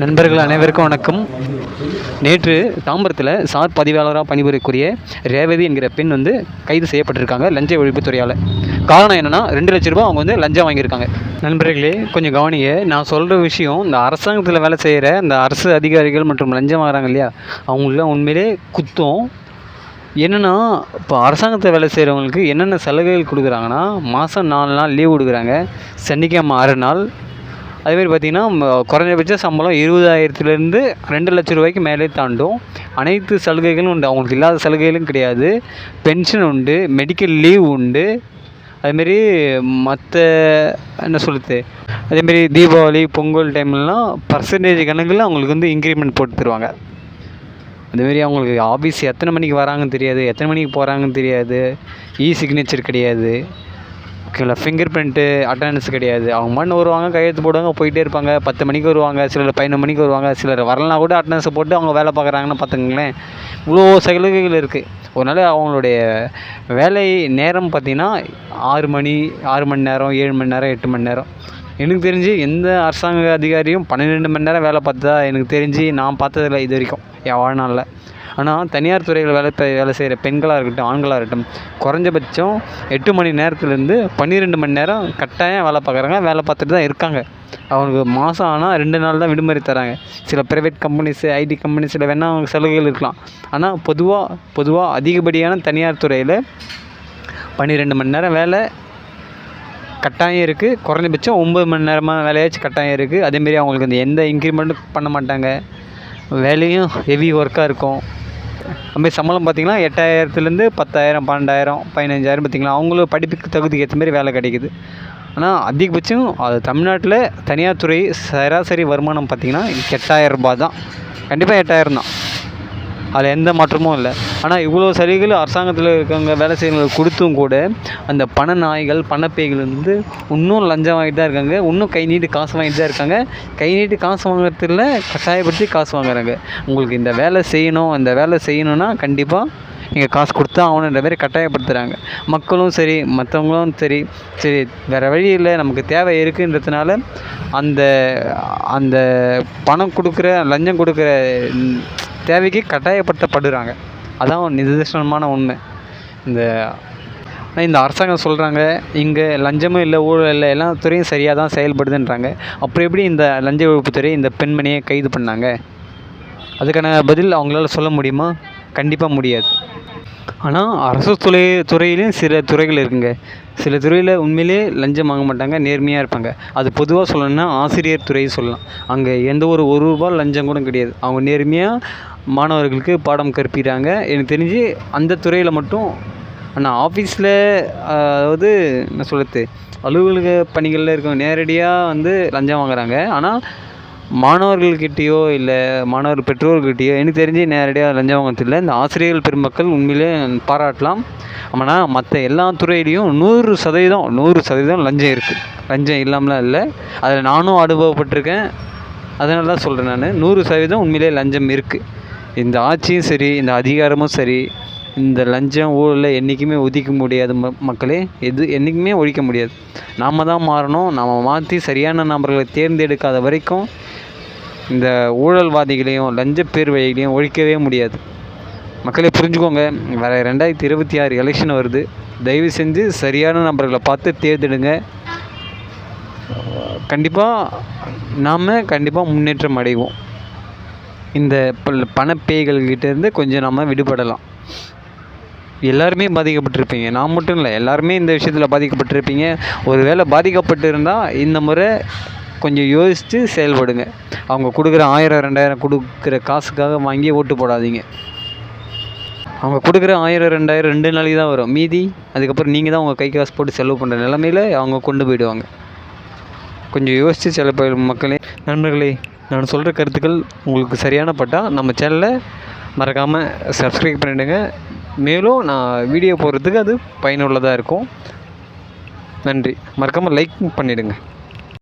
நண்பர்கள் அனைவருக்கும் வணக்கம். நேற்று தாம்பரத்தில் சார் பதிவாளராக பணிபுரியக்கூடிய ரேவதி என்கிற பெண் வந்து கைது செய்யப்பட்டிருக்காங்க லஞ்ச ஒழிப்புத்துறையால் காரணம் என்னென்னா ரெண்டு லட்ச ரூபா அவங்க வந்து லஞ்சம் வாங்கியிருக்காங்க. நண்பர்களே கொஞ்சம் கவனிங்க. நான் சொல்கிற விஷயம் இந்த அரசாங்கத்தில் வேலை செய்கிற இந்த அரசு அதிகாரிகள் மற்றும் லஞ்சம் வாங்குறாங்க இல்லையா? அவங்களாம் உண்மையிலே குத்தம். என்னென்னா இப்போ அரசாங்கத்தில் வேலை செய்கிறவங்களுக்கு என்னென்ன சலுகைகள் கொடுக்குறாங்கன்னா மாதம் நாலு நாள் லீவ் கொடுக்குறாங்க. சனிக்கிழமை ஆறு நாள் அதேமாரி பார்த்திங்கன்னா குறைஞ்சபட்ச சம்பளம் இருபதாயிரத்துலேருந்து ரெண்டு லட்ச ரூபாய்க்கு மேலே தாண்டும். அனைத்து சலுகைகளும் உண்டு. அவங்களுக்கு இல்லாத சலுகைகளும் கிடையாது. பென்ஷன் உண்டு மெடிக்கல் லீவ் உண்டு. அதுமாரி மற்ற என்ன சொல்லுது அதேமாரி தீபாவளி பொங்கல் டைம்லலாம் பர்சன்டேஜ் கணக்கில் அவங்களுக்கு வந்து இன்க்ரிமெண்ட் போட்டு தருவாங்க. அதுமாரி அவங்களுக்கு ஆஃபீஸ் எத்தனை மணிக்கு வராங்கன்னு தெரியாது. எத்தனை மணிக்கு போகிறாங்கன்னு தெரியாது. இ சிக்னேச்சர் கிடையாது. ஓகேங்களா ஃபிங்கர் பிரிண்ட்டு அட்டண்டன்ஸ் கிடையாது. அவங்க மண் வருவாங்க கையெழுத்து போடுவாங்க போயிட்டே இருப்பாங்க. பத்து மணிக்கு வருவாங்க சிலர் பதினொன்று மணிக்கு வருவாங்க சிலர் வரலனா கூட அட்டண்டன்ஸை போட்டு அவங்க வேலை பார்க்குறாங்கன்னு பார்த்துங்களேன் இவ்வளோ சலுகைகள் இருக்குது ஒரு நாள் அவங்களுடைய வேலை நேரம் பார்த்திங்கன்னா ஆறு மணி ஆறு மணி நேரம் ஏழு மணி நேரம் எட்டு மணி நேரம். எனக்கு தெரிஞ்சு எந்த அரசாங்க அதிகாரியும் பன்னிரெண்டு மணி நேரம் வேலை பார்த்ததா எனக்கு தெரிஞ்சு நான் பார்த்ததில்ல இது வரைக்கும். என் வாழ்நாளில். ஆனால் தனியார் துறையில் வேலை வேலை செய்கிற பெண்களாக இருக்கட்டும் ஆண்களாக இருக்கட்டும் குறைஞ்சபட்சம் எட்டு மணி நேரத்துலேருந்து பன்னிரெண்டு மணி நேரம் கட்டாயம் வேலை பார்க்குறாங்க வேலை பார்த்துட்டு தான் இருக்காங்க. அவங்களுக்கு மாதம் ஆனால் ரெண்டு நாள் தான் விடுமுறை தராங்க. சில ப்ரைவேட் கம்பெனிஸு ஐடி கம்பெனிஸில் வேணால் அவங்க சலுகைகள் இருக்கலாம். ஆனால் பொதுவாக பொதுவாக அதிகப்படியான தனியார் துறையில் பன்னிரெண்டு மணி நேரம் வேலை கட்டாயம் இருக்குது குறைஞ்சபட்சம் ஒம்பது மணி நேரமாக வேலையாச்சும் கட்டாயம் இருக்குது அதேமாரி அவங்களுக்கு இந்த எந்த இன்க்ரிமெண்ட்டும் பண்ண மாட்டாங்க. வேலையும் ஹெவி ஒர்க்காக இருக்கும். அதுமாரி சம்பளம் பார்த்திங்கன்னா எட்டாயிரத்துலேருந்து பத்தாயிரம் பன்னெண்டாயிரம் பதினஞ்சாயிரம் பார்த்திங்களா? அவங்களும் படிப்புக்கு தகுதிக்கு ஏற்ற மாதிரி வேலை கிடைக்குது. ஆனால் அதிகபட்சம் அது தமிழ்நாட்டில் தனியார் துறை சராசரி வருமானம் பார்த்திங்கன்னா எட்டாயிரம் ரூபாய் தான். கண்டிப்பாக எட்டாயிரம் தான். அதில் எந்த மாற்றமும் இல்லை. ஆனால் இவ்வளோ சலுகைகள் அரசாங்கத்தில் இருக்கவங்க வேலை செய்கிறவங்களுக்கு கொடுத்தும் கூட அந்த பண நாய்கள் பணப்பேய்கள் வந்து இன்னும் லஞ்சம் வாங்கிட்டு தான் இருக்காங்க. இன்னும் கை நீட்டி காசு வாங்கிட்டு தான் இருக்காங்க. கை நீட்டி காசு வாங்குறதுல கட்டாயப்படுத்தி காசு வாங்குறாங்க. உங்களுக்கு இந்த வேலை செய்யணும் அந்த வேலை செய்யணும்னா கண்டிப்பாக நீங்கள் காசு கொடுத்தா ஆகணுன்ற மாதிரி கட்டாயப்படுத்துகிறாங்க மக்களும் சரி மற்றவங்களும் சரி சரி வேறு வழி இல்லை. நமக்கு தேவை இருக்குன்றதுனால அந்த அந்த பணம் கொடுக்குற லஞ்சம் கொடுக்குற தேவைக்கு கட்டாயப்படுத்தப்படுறாங்க. அதான் நிதர்சனமான உண்மை. இந்த ஆனால் இந்த அரசாங்கம் சொல்கிறாங்க இங்கே லஞ்சமும் இல்லை ஊழல் இல்லை எல்லா துறையும் சரியாக தான் செயல்படுதுன்றாங்க. அப்புறம் எப்படி இந்த லஞ்ச ஒழிப்புத்துறை இந்த பெண்மணியை கைது பண்ணாங்க? அதுக்கான பதில் அவங்களால சொல்ல முடியுமா? கண்டிப்பாக முடியாது. ஆனால் அரசு துறை துறையிலையும் சில துறைகள் இருக்குங்க. சில துறையில் உண்மையிலே லஞ்சம் வாங்க மாட்டாங்க நேர்மையாக இருப்பாங்க. அது பொதுவாக சொல்லணும்னா ஆசிரியர் துறை சொல்லலாம். அங்கே எந்த ஒரு ஒரு ரூபா லஞ்சம் கூட கிடையாது. அவங்க நேர்மையாக மாணவர்களுக்கு பாடம் கற்பிக்கிறாங்க. எனக்கு தெரிஞ்சு அந்த துறையில் மட்டும் ஆனால் ஆஃபீஸில் அதாவது என்ன சொல்கிறது அலுவலக பணிகளில் இருக்கவங்க நேரடியாக வந்து லஞ்சம் வாங்குறாங்க. ஆனால் மாணவர்கள்கிட்டயோ இல்லை மாணவர் பெற்றோர்கிட்டயோ எனக்கு தெரிஞ்சு நேரடியாக லஞ்சம் வாங்குறதில்ல. இந்த ஆசிரியர்கள் பெருமக்கள் உண்மையிலே பாராட்டலாம். ஆனால் மற்ற எல்லா துறையிலையும் நூறு சதவீதம் நூறு சதவீதம் லஞ்சம் இருக்குது லஞ்சம் இல்லாமலாம் இல்லை. அதில் நானும் அனுபவப்பட்டிருக்கேன். அதனால தான் சொல்கிறேன் நான். நூறு சதவீதம் உண்மையிலே லஞ்சம் இருக்குது இந்த ஆட்சியும் சரி இந்த அதிகாரமும் சரி இந்த லஞ்சம் ஊழலை என்றைக்குமே ஒதுக்க முடியாது ம மக்களே. எது என்றைக்குமே ஒழிக்க முடியாது. நாம் தான் மாறணும். நாம் மாற்றி சரியான நபர்களை தேர்ந்தெடுக்காத வரைக்கும் இந்த ஊழல்வாதிகளையும் லஞ்ச பேர்வழிகளையும் ஒழிக்கவே முடியாது. மக்களே புரிஞ்சுக்கோங்க. வர ரெண்டாயிரத்தி இருபத்தி ஆறு எலெக்ஷன் வருது. தயவு செஞ்சு சரியான நபர்களை பார்த்து தேர்ந்தெடுங்க. கண்டிப்பாக நாம் கண்டிப்பாக முன்னேற்றம் அடைவோம். இந்த பல்- பணப்பேய்கள்கிட்ட இருந்து கொஞ்சம் நம்ம விடுபடலாம். எல்லாருமே பாதிக்கப்பட்டிருப்பீங்க. நான் மட்டும் இல்லை எல்லாருமே இந்த விஷயத்தில் பாதிக்கப்பட்டிருப்பீங்க. ஒருவேளை பாதிக்கப்பட்டிருந்தால் இந்த முறை கொஞ்சம் யோசித்து செயல்படுங்க. அவங்க கொடுக்குற ஆயிரம் ரெண்டாயிரம் கொடுக்குற காசுக்காக வாங்கி ஓட்டு போடாதீங்க. அவங்க கொடுக்குற ஆயிரம் ரெண்டாயிரம் ரெண்டு நாளைக்கு தான் வரும். மீதி அதுக்கப்புறம் நீங்கள் தான் உங்கள் கை காசு போட்டு செலவு பண்ணுற நிலமையில அவங்க கொண்டு போயிடுவாங்க. கொஞ்சம் யோசித்து செலவு மக்களே நண்பர்களே நான் சொல்கிற கருத்துக்கள் உங்களுக்கு சரியான பட்டால் நம்ம சேனலை மறக்காமல் சப்ஸ்கிரைப் பண்ணிவிடுங்க மேலும் நான் வீடியோ போடுறதுக்கு அது பயனுள்ளதாக இருக்கும். நன்றி. மறக்காமல் லைக் பண்ணிவிடுங்க